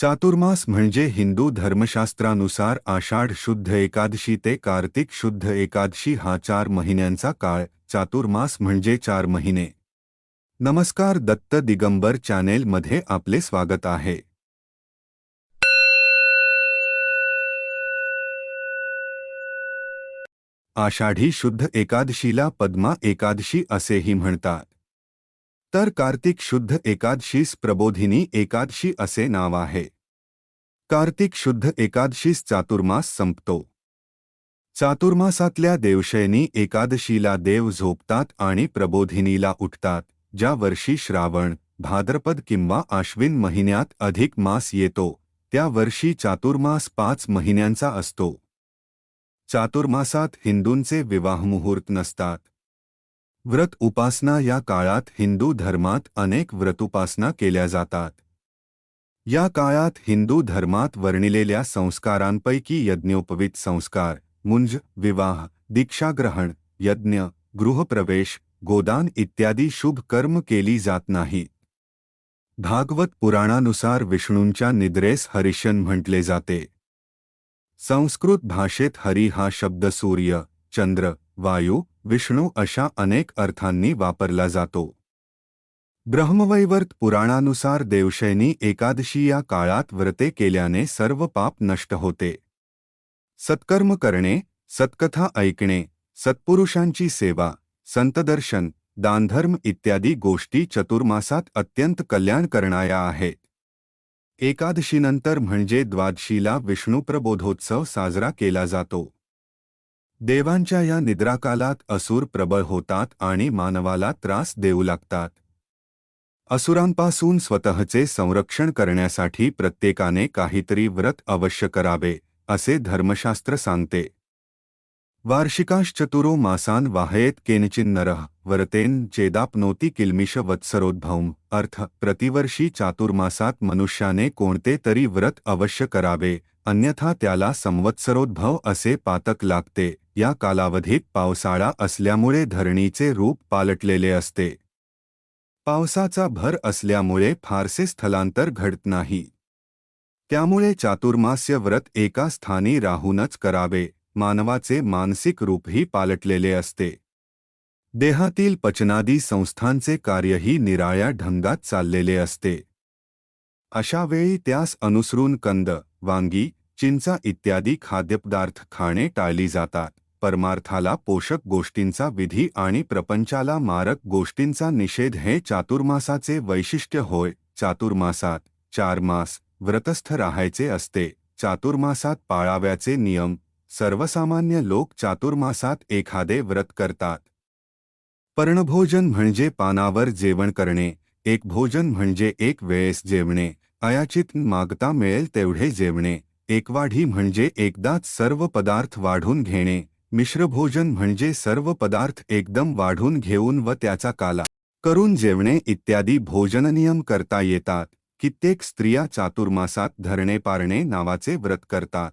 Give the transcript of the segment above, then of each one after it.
चातुर्मास म्हणजे हिंदू धर्मशास्त्रानुसार आषाढ शुद्ध एकादशी ते कार्तिक शुद्ध एकादशी हा चार महिन्यांचा काळ. चातुर्मास म्हणजे चार महिने. नमस्कार दत्त दिगंबर चॅनेलमध्ये आपले स्वागत आहे. आषाढी शुद्ध एकादशीला पद्मा एकादशी असेही म्हणतात. तर कार्तिक शुद्ध एकादशीस प्रबोधिनी एकादशी असे नाव आहे. कार्तिक शुद्ध एकादशीस चातुर्मास संपतो. चातुर्मासातल्या देवशयनी एकादशीला देव झोपतात आणि प्रबोधिनीला उठतात ज्या वर्षी श्रावण भाद्रपद किंवा आश्विन महिन्यात अधिक मास येतो त्या वर्षी चातुर्मास पाच महिन्यांचा असतो. चातुर्मासात हिंदूंचे विवाह मुहूर्त नसतात. व्रत उपासना या काळात हिंदू धर्मात अनेक व्रतउपासना केल्या जातात. या काळात हिंदू धर्मात वर्णिलेल्या संस्कारांपैकी यज्ञोपवित संस्कार, मुंज, विवाह, दीक्षाग्रहण, यज्ञ, गृहप्रवेश, गोदान इत्यादी शुभ कर्म केली जात नाहीत. भागवत पुराणानुसार विष्णूंच्या निद्रेस हरिशन म्हटले जाते. संस्कृत भाषेत हरी हा शब्द सूर्य, चंद्र वायू, विष्णू, अशा अनेक अर्थांनी वापरला जातो. ब्रह्मवैवर्त पुराणानुसार देवशैनी एकादशी या काळात व्रते केल्याने सर्व पाप नष्ट होते. सत्कर्म करणे, सत्कथा ऐकणे, सत्पुरुषांची सेवा, संतदर्शन, दानधर्म इत्यादी गोष्टी चतुर्मासात अत्यंत कल्याण करणाया आहेत. एकादशीनंतर म्हणजे द्वादशीला विष्णुप्रबोधोत्सव साजरा केला जातो. देवांच्या या निद्राकालात असुर प्रबळ होतात आणि मानवाला त्रास देऊ लागतात. असुरांपासून स्वतःचे संरक्षण करण्यासाठी प्रत्येकाने काहीतरी व्रत अवश्य करावे असे धर्मशास्त्र सांगते. वार्षिकाश्चतुरो मासान वाहयेत केनचिन नरः वरतेन चेदापनोती किल्मिष वत्सरोद्भवम अर्थ प्रतिवर्षी चातुर्मासात मनुष्याने कोणते तरी व्रत अवश्य करावे अन्यथा त्याला संवत्सरोद्भव असे पातक लागते. या कालावधीत पावसाळा असल्यामुळे धरणीचे रूप पालटलेले असते. पावसाचा भर असल्यामुळे फारसे स्थलांतर घडत नाही. त्यामुळे चातुर्मास्य व्रत एका स्थानी राहूनच करावे मानवाचे मानसिक रूपही पालटलेले असते. देहातील पचनादी संस्थांचे कार्यही निराळ्या ढंगात चाललेले असते. अशा वेळी त्यास अनुसरून कंद वांगी चिंचा इत्यादी खाद्यपदार्थ खाणे टाळली जातात. परमार्थाला पोषक गोष्टींचा विधी आणि प्रपंचाला मारक गोष्टींचा निषेध हे चातुर्मासाचे वैशिष्ट्य होय. चातुर्मासात चार मास व्रतस्थ राहायचे असते. चातुर्मासात पाळाव्याचे नियम. सर्वसामान्य लोक चातुर्मासात एखादे व्रत करतात. पर्णभोजन म्हणजे पानावर जेवण करणे. एक भोजन म्हणजे एक वेळेस जेवणे. अयाचित मागता मिळेल तेवढे जेवणे. एकवाढी म्हणजे एकदाच सर्व पदार्थ वाढून घेणे मिश्रभोजन म्हणजे सर्व पदार्थ एकदम वाढून घेऊन व त्याचा काला करून जेवणे इत्यादी भोजननियम करता येतात. कित्येक स्त्रिया चातुर्मासात धरणे पारणे नावाचे व्रत करतात.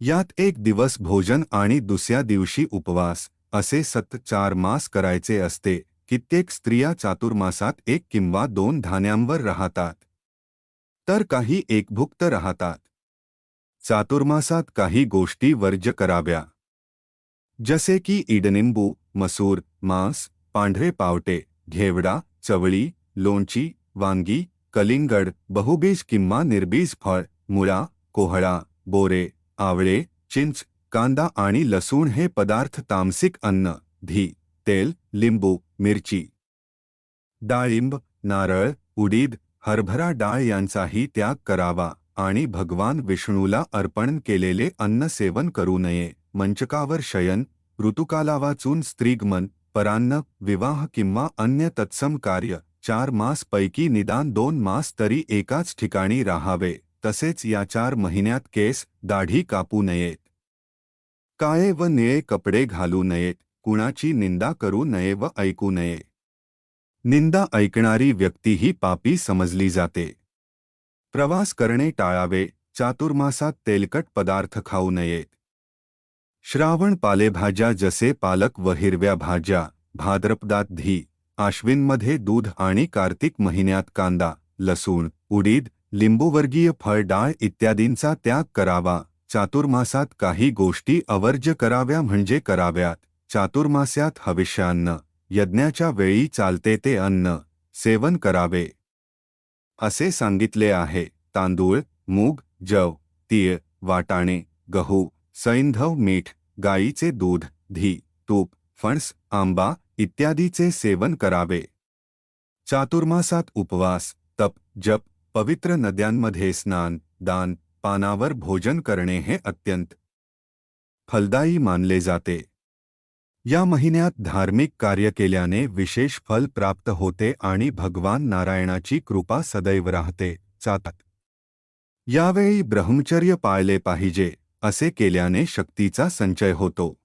यात एक दिवस भोजन आणि दुसऱ्या दिवशी उपवास असे सत चार मास करायचे असते. कित्येक स्त्रिया चातुर्मासात एक किंवा दोन धान्यांवर राहतात. तर काही एकभुक्त राहतात. चातुर्मासात काही गोष्टी वर्ज्य कराव्या. जसे की इडनिंबू, मसूर, मांस, पांढरे पावटे, घेवडा, चवळी, लोणची, वांगी, कलिंगड, बहुबीज किंवा निर्बीज फळ, मुळा, कोहळा, बोरे, आवळे, चिंच, कांदा आणि लसूण हे पदार्थ तामसिक अन्न धी तेल, लिंबू, मिरची. डाळिंब, नारळ, उडीद, हरभरा डाळ यांचाही त्याग करावा. आणि भगवान विष्णूला अर्पण केलेले अन्न सेवन करू नये. मंचकावर शयन ऋतुकाला वाचून स्त्रीगमन परान्न विवाह किंवा अन्य तत्सम कार्य चार मास पैकी निदान दोन मास तरी एकाच ठिकाणी राहावे. तसेच या चार महिन्यात केस दाढी कापू नयेत. काळे व निळे कपडे घालू नयेत. कुणाची निंदा करू नये व ऐकू नये. निंदा ऐकणारी व्यक्ती ही पापी समजली जाते. प्रवास करणे टाळावे, चातुर्मासात तेलकट पदार्थ खाऊ नयेत. श्रावण पालेभाज्या जसे पालक व हिरव्या भाज्या, भाद्रपदात धी आश्विनमध्ये दूध आणि कार्तिक महिन्यात कांदा, लसूण, उडीद, लिंबूवर्गीय फळ, डाळ इत्यादींचा त्याग करावा. चातुर्मासात काही गोष्टी अवर्ज्य कराव्या म्हणजे कराव्यात. चातुर्मास्यात हविष्यान्न, यज्ञाच्या वेळी चालते ते अन्न, सेवन करावे. असे सांगितले आहे. तांदूळ, मूग, जव, तीळ, वाटाणे, गहू, सैंधव मीठ, गाईचे दूध धी तूप, फणस, आंबा इत्यादीचे सेवन करावे. चातुर्मासात उपवास, तप, जप, पवित्र नद्यांमध्ये स्नान, दान, पानावर भोजन करणे हे अत्यंत फलदायी मानले जाते. या महिन्यात धार्मिक कार्य केल्याने विशेष फल प्राप्त होते आणि भगवान नारायणाची कृपा सदैव राहते, चातात. यावेळी ब्रह्मचर्य पाळले पाहिजे, असे केल्याने शक्तीचा संचय होतो.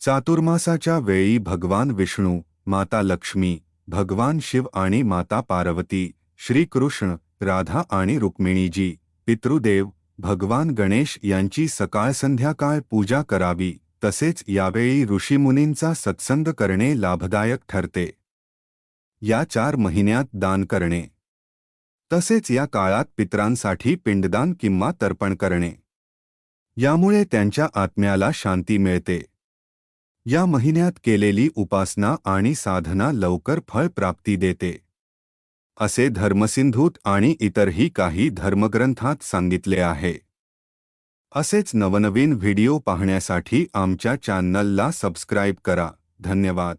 चातुर्मासाच्या वेळी भगवान विष्णू, माता लक्ष्मी, भगवान शिव आणि माता पार्वती, श्रीकृष्ण, राधा आणि रुक्मिणीजी, पितृदेव, भगवान गणेश यांची सकाळ संध्याकाळ पूजा करावी तसेच यावेळी ऋषीमुनींचा सत्संग करणे लाभदायक ठरते. या चार महिन्यात दान करणे. तसेच या काळात पितरांसाठी पिंडदान किंवा तर्पण करणे. यामुळे त्यांच्या आत्म्याला शांती मिळते. या महिन्यात केलेली उपासना आणि साधना लवकर फळ प्राप्ती देते. असे धर्मसिंधूत आणि इतरही काही धर्मग्रंथात सांगितले आहे. असेच नवनवीन व्हिडिओ पाहण्यासाठी आमच्या चॅनलला सबस्क्राईब करा. धन्यवाद.